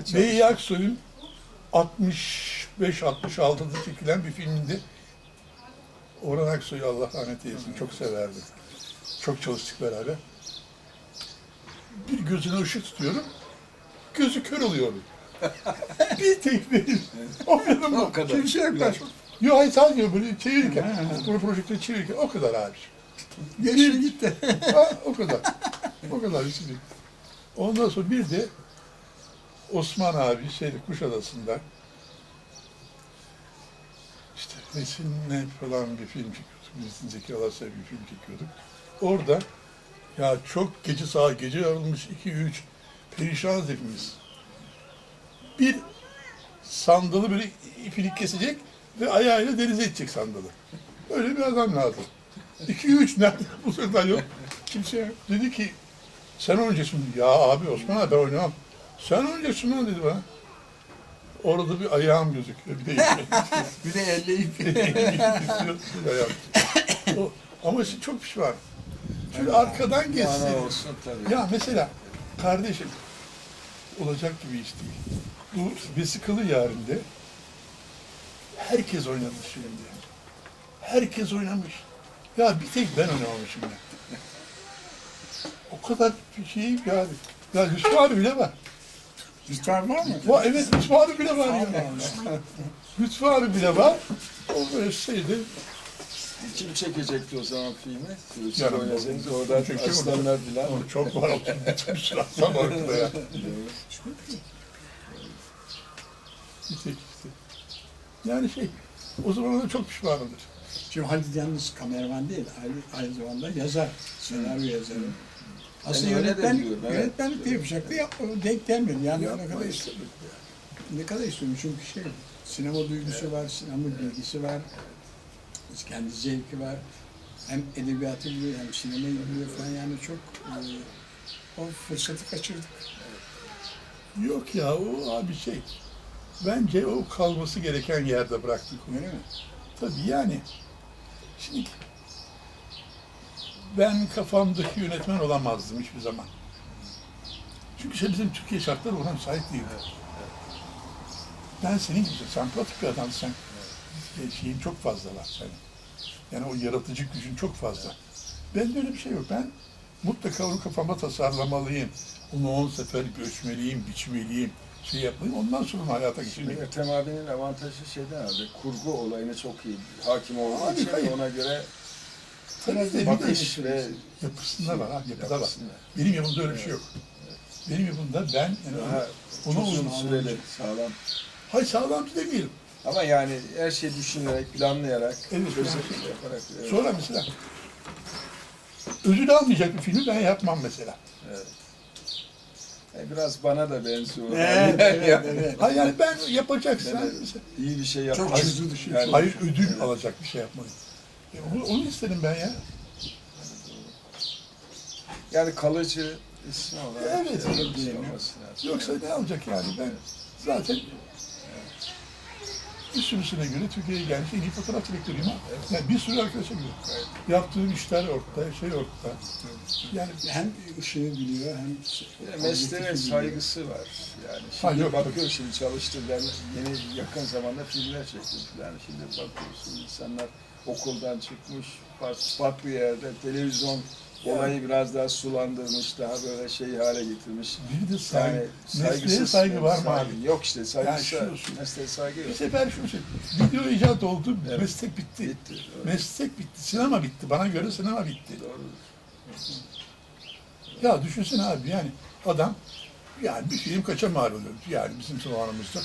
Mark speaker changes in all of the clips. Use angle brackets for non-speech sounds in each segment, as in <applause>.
Speaker 1: Aç
Speaker 2: Beyi Aksoy'un 65-66'da çekilen bir filminde Orhan Aksoy'u Allah rahmet eylesin çok severdi. Çok çalıştık beraber. Bir gözüne ışık tutuyorum. Gözü kör oluyor. <laughs> bir tek benim. O kadar
Speaker 1: O kadar.
Speaker 2: Kimse yaklaşmıyor. Yok hayır sadece böyle çevirirken, bunu projektörü çevirirken o kadar abi.
Speaker 3: Geçti gitti.
Speaker 2: Ha, o kadar. O kadar. Ondan sonra bir de Osman abi şeyde Kuşadası'nda işte Nesin'le falan bir film çekiyorduk. Nesin Zeki Alasya bir film çekiyorduk. Orada ya çok gece saat gece yarılmış 2-3 perişanız hepimiz. Bir sandalı böyle ipilik kesecek ve ayağıyla denize edecek sandalı. Öyle bir adam lazım. İki üç nerede bu sefer yok. Kimse. Dedi ki sen oynayacaksın. Ya abi Osman abi ben oynamam. Sen oynayacaksın lan dedi bana. Orada bir ayağım gözüküyor. Bir de <laughs>
Speaker 3: Bir de elle ip.
Speaker 2: ayağım. O, ama şimdi çok pişman. Şöyle arkadan geçsin.
Speaker 1: Olsun tabii.
Speaker 2: Ya mesela kardeşim olacak gibi iş değil. Bu vesikalı yarinde herkes oynadı şimdi. Herkes oynamış. Ya bir tek ben oynamamışım ya. O kadar şey yani. Ya Hüsnü abi bile var.
Speaker 3: Lütfen var mı?
Speaker 2: Va evet abi bile var ya.
Speaker 3: Allah Allah.
Speaker 2: Hüsnü abi bile var. O böyle şeydi.
Speaker 1: Kim çekecekti o zaman filmi? Siz
Speaker 2: Yani
Speaker 1: oynasanız
Speaker 2: bu-
Speaker 1: oradan aslanlar filan.
Speaker 2: O çok var. Bütün sırasam <laughs> orada ya. Yani şey, o zaman da çok pişmanımdır.
Speaker 3: Şimdi Halit yalnız kameraman değil, aynı, aynı zamanda yazar, senaryo yazarı. Aslında
Speaker 1: Yani
Speaker 3: yönetmen,
Speaker 1: diyorum, evet.
Speaker 3: yönetmenlik de yapacaktı, yap, denk gelmedi. Yani ne kadar istedim. Ne kadar istiyorum çünkü şey, sinema duygusu var, sinema bilgisi var, kendi zevki var. Hem edebiyatı biliyor, hem sinemayı biliyor falan yani çok e, o fırsatı kaçırdık.
Speaker 2: Yok ya, o abi şey, bence o kalması gereken yerde bıraktık onu.
Speaker 3: Öyle mi?
Speaker 2: Tabii yani, şimdi ben kafamdaki yönetmen olamazdım hiçbir zaman. Çünkü işte bizim Türkiye şartları ona müsait değil. Ben senin gibi, sen pratik bir adamsın. Sen, şeyin çok fazla var senin. Yani o yaratıcı gücün çok fazla. Bende öyle bir şey yok. Ben mutlaka onu kafama tasarlamalıyım. Onu on sefer ölçmeliyim, biçmeliyim, şey yapmalıyım. Ondan sonra hayata geçirmeliyim.
Speaker 1: Ertem abinin avantajı şeyden herhalde kurgu olayına çok iyi hakim olduğu
Speaker 2: Abi,
Speaker 1: için ona göre
Speaker 2: Tabii de bir de
Speaker 1: ve
Speaker 2: yapısında var, yapıda var. Benim yapımda öyle bir şey yok. Benim yapımda ben yani
Speaker 1: daha
Speaker 2: onu
Speaker 1: çok uzun süreli sağlam.
Speaker 2: Hayır sağlamcı demeyelim.
Speaker 1: Ama yani her şeyi düşünerek, planlayarak,
Speaker 2: Evet,
Speaker 1: çözüm
Speaker 2: yani.
Speaker 1: yaparak. evet.
Speaker 2: Sonra mesela ödül almayacak bir filmi ben yapmam mesela.
Speaker 1: E, biraz bana da benziyor.
Speaker 3: Evet,
Speaker 1: Yani
Speaker 3: evet, evet.
Speaker 2: Hayır yani ben yapacaksan
Speaker 1: Evet.
Speaker 2: mesela,
Speaker 1: İyi bir şey
Speaker 3: Çok
Speaker 1: yapmak.
Speaker 3: hızlı düşün.
Speaker 1: Yani-
Speaker 2: hayır ödül alacak bir şey yapmalıyım. E, onu, onu isterim ben ya.
Speaker 1: Yani kalıcı ismi olarak
Speaker 2: Evet,
Speaker 1: şey
Speaker 2: evet.
Speaker 1: olması lazım.
Speaker 2: Yoksa ne alacak yani ben zaten bir sürüsüne göre Türkiye'ye gelmiş en iyi fotoğraf direktörüyüm ha. Yani bir sürü arkadaşa göre. Yaptığım işler ortada, şey ortada. Yani
Speaker 3: Hem ışığı biliyor hem
Speaker 1: Bir de mesleğe saygısı var. Yani
Speaker 2: Ha,
Speaker 1: şimdi
Speaker 2: yok,
Speaker 1: bakıyorum şimdi çalıştım ben yeni yakın zamanda filmler çektim yani şimdi bakıyorsun insanlar okuldan çıkmış farklı, yerde televizyon olayı biraz daha sulandırmış daha böyle şey hale getirmiş.
Speaker 2: bir de saygı,
Speaker 1: Yani saygısız
Speaker 2: saygı var mı abi?
Speaker 1: Yok işte saygısı
Speaker 2: Yani
Speaker 1: mesleğe saygı
Speaker 2: Bir
Speaker 1: yok.
Speaker 2: sefer şunu söyleyeyim. Video icat oldu,
Speaker 1: Evet.
Speaker 2: meslek bitti.
Speaker 1: Bitti. doğru.
Speaker 2: Meslek bitti, sinema bitti. Bana göre sinema bitti.
Speaker 1: Doğru.
Speaker 2: Ya düşünsene abi yani adam yani bir film kaça mal oluyor? Yani bizim zamanımızda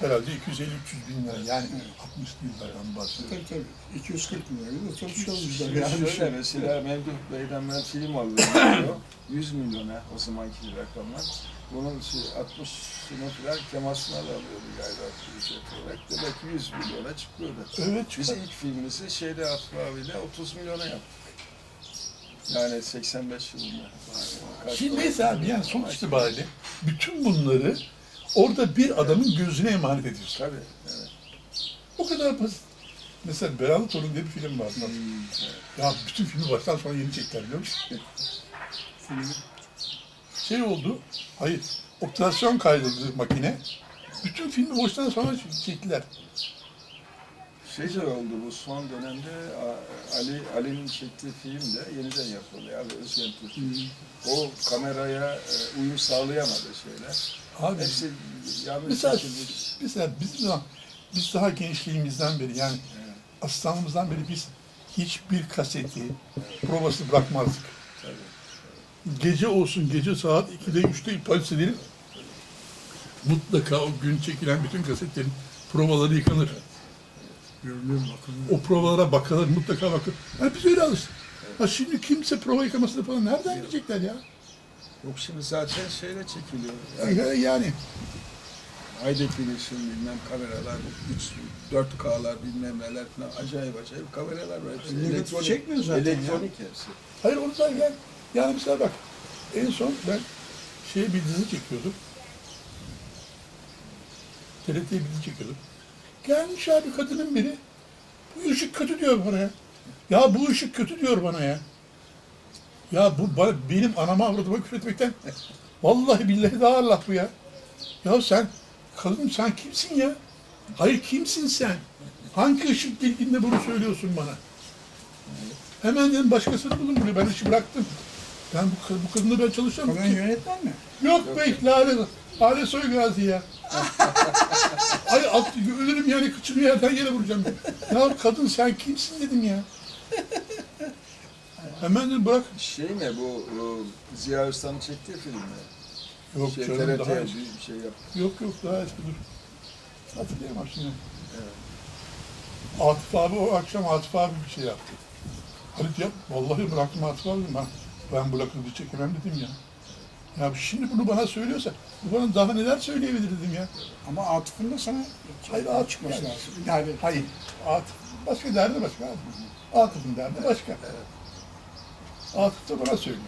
Speaker 2: herhalde 250-300 bin lira yani 60'lı yıllardan bahsediyorum.
Speaker 3: Tabii tabii. 240 milyon da çalışıyoruz da
Speaker 1: Şimdi
Speaker 3: yani.
Speaker 1: şöyle
Speaker 3: şey-
Speaker 1: mesela Memduh Bey'den ben film alıyorum. <coughs> 100 milyona o zamanki rakamlar. Bunun şey, 60'ını falan Kemal Sunal alıyordu galiba ücret olarak. Demek ki 100 milyona çıkıyordu.
Speaker 2: Evet
Speaker 1: Biz ilk filmimizi şeyde Aslı abiyle 30 milyona yaptık. Yani 85 yılında.
Speaker 2: Şimdi neyse abi yani sonuç itibariyle bütün bunları orada bir adamın gözüne emanet ediyorsun.
Speaker 1: Tabii. Evet.
Speaker 2: O kadar basit. Mesela Belalı Torun diye bir film var.
Speaker 1: Hmm,
Speaker 2: Ya bütün filmi baştan sona yeni çektiler biliyor musun? Şey oldu, hayır Operasyon kaydırdı makine. Bütün filmi boştan sonra çektiler.
Speaker 1: Şey de oldu bu son dönemde Ali Ali'nin çektiği film de yeniden yapıldı. Yani Özgen Türk. O kameraya e, uyum sağlayamadı şeyler.
Speaker 2: Abi
Speaker 1: Hepsi yanlış
Speaker 2: Mesela,
Speaker 1: çekilmiş.
Speaker 2: mesela biz daha, biz daha gençliğimizden beri yani aslanımızdan beri biz hiçbir kaseti provası bırakmazdık.
Speaker 1: Tabii.
Speaker 2: Gece olsun gece saat 2'de 3'te polis edelim. Mutlaka o gün çekilen bütün kasetlerin provaları yıkanır. O provalara bakılır mutlaka bakılır. Yani biz öyle alıştık. Ha şimdi kimse prova yıkamasını falan nereden bilecekler ya?
Speaker 1: Yok şimdi zaten şeyle çekiliyor.
Speaker 2: Yani, yani
Speaker 1: High definition bilmem kameralar, 3, 4K'lar bilmem neler falan acayip acayip kameralar var. Hepsi
Speaker 3: Negatif
Speaker 1: elektronik,
Speaker 3: çekmiyor zaten
Speaker 1: elektronik hepsi.
Speaker 2: Hayır da yani, yani mesela bak en son ben şeye bir dizi çekiyordum. TRT'ye bir dizi çekiyordum. Gelmiş abi kadının biri. Bu ışık kötü diyor bana ya. Ya bu ışık kötü diyor bana ya. Ya bu benim anama avradıma küfür etmekten vallahi billahi daha Allah bu ya. Ya sen kadın sen kimsin ya? Hayır kimsin sen? Hangi ışık bilginde bunu söylüyorsun bana? Hemen dedim başkasını bulun buraya. Ben işi bıraktım. Ben bu, bu kadınla ben çalışıyorum.
Speaker 3: Kadın yönetmen mi?
Speaker 2: Yok be Lale, Lale Soygazi ya. <laughs> Ay alt, ölürüm yani kıçımı yerden yere vuracağım. Ya kadın sen kimsin dedim ya. Hemen dedim bırak.
Speaker 1: Şey mi bu o, Ziya Öztan'ın çektiği film mi?
Speaker 2: Yok
Speaker 1: şey,
Speaker 2: canım daha eski.
Speaker 1: bir şey yap.
Speaker 2: Yok yok daha eski dur. Hatırlayamam şimdi. Atıf abi o akşam Atıf abi bir şey yaptı. Halit yap, vallahi bıraktım Atıf abi ben. Ben bu lakırdı çekemem dedim ya. Ya şimdi bunu bana söylüyorsa, bu bana daha neler söyleyebilir dedim ya.
Speaker 3: Ama Atıf'ın da sana
Speaker 2: Hayır Atıf
Speaker 3: çıkması
Speaker 2: yani.
Speaker 3: lazım. Et.
Speaker 2: Hayır. Atıf başka derdi başka. Atıf'ın derdi başka. Atıf da bana söylüyor.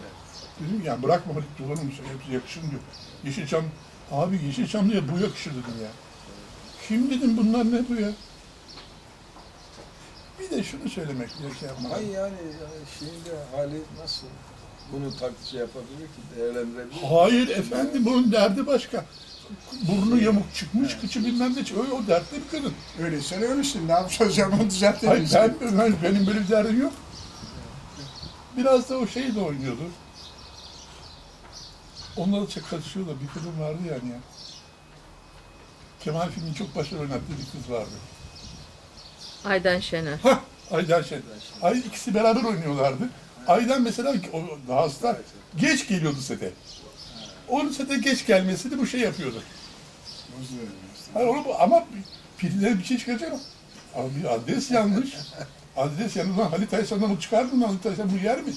Speaker 2: Dedim ya bırakma Halit dolanır mısın? Hepsi yakışır diyor. Yeşilçam, abi Yeşilçam diye bu yakışır dedim ya. Kim dedim bunlar ne bu ya? Bir de şunu söylemek gerekiyor. bana.
Speaker 1: Ay yani, şimdi hali nasıl bunu tak şey yapabilir ki değerlendirebilir?
Speaker 2: Hayır efendim bunun derdi başka. Burnu yamuk çıkmış, kıçı bilmem ne çıkıyor. O dertli bir kadın.
Speaker 3: Öyleyse öylesin. Ne yapacağız ya bunu
Speaker 2: Hayır
Speaker 3: düzeltemeyiz.
Speaker 2: ben, ben, benim böyle bir derdim yok. Biraz da o şey de oynuyordu. Onunla da çok karışıyorlar. Bir kadın vardı yani ya. Kemal filmin çok başarılı oynattığı bir kız vardı.
Speaker 4: Aydan Şener.
Speaker 2: Hah! Aydan şey. Ay ikisi beraber oynuyorlardı. Aydan mesela o daha hasta geç geliyordu sete. Onun sete geç gelmesini bu şey yapıyordu. Hayır onu ama piller bir şey ama. Abi adres yanlış. Adres yanlış. Lan Halit o çıkardın? Halit Aysan bu yer mi?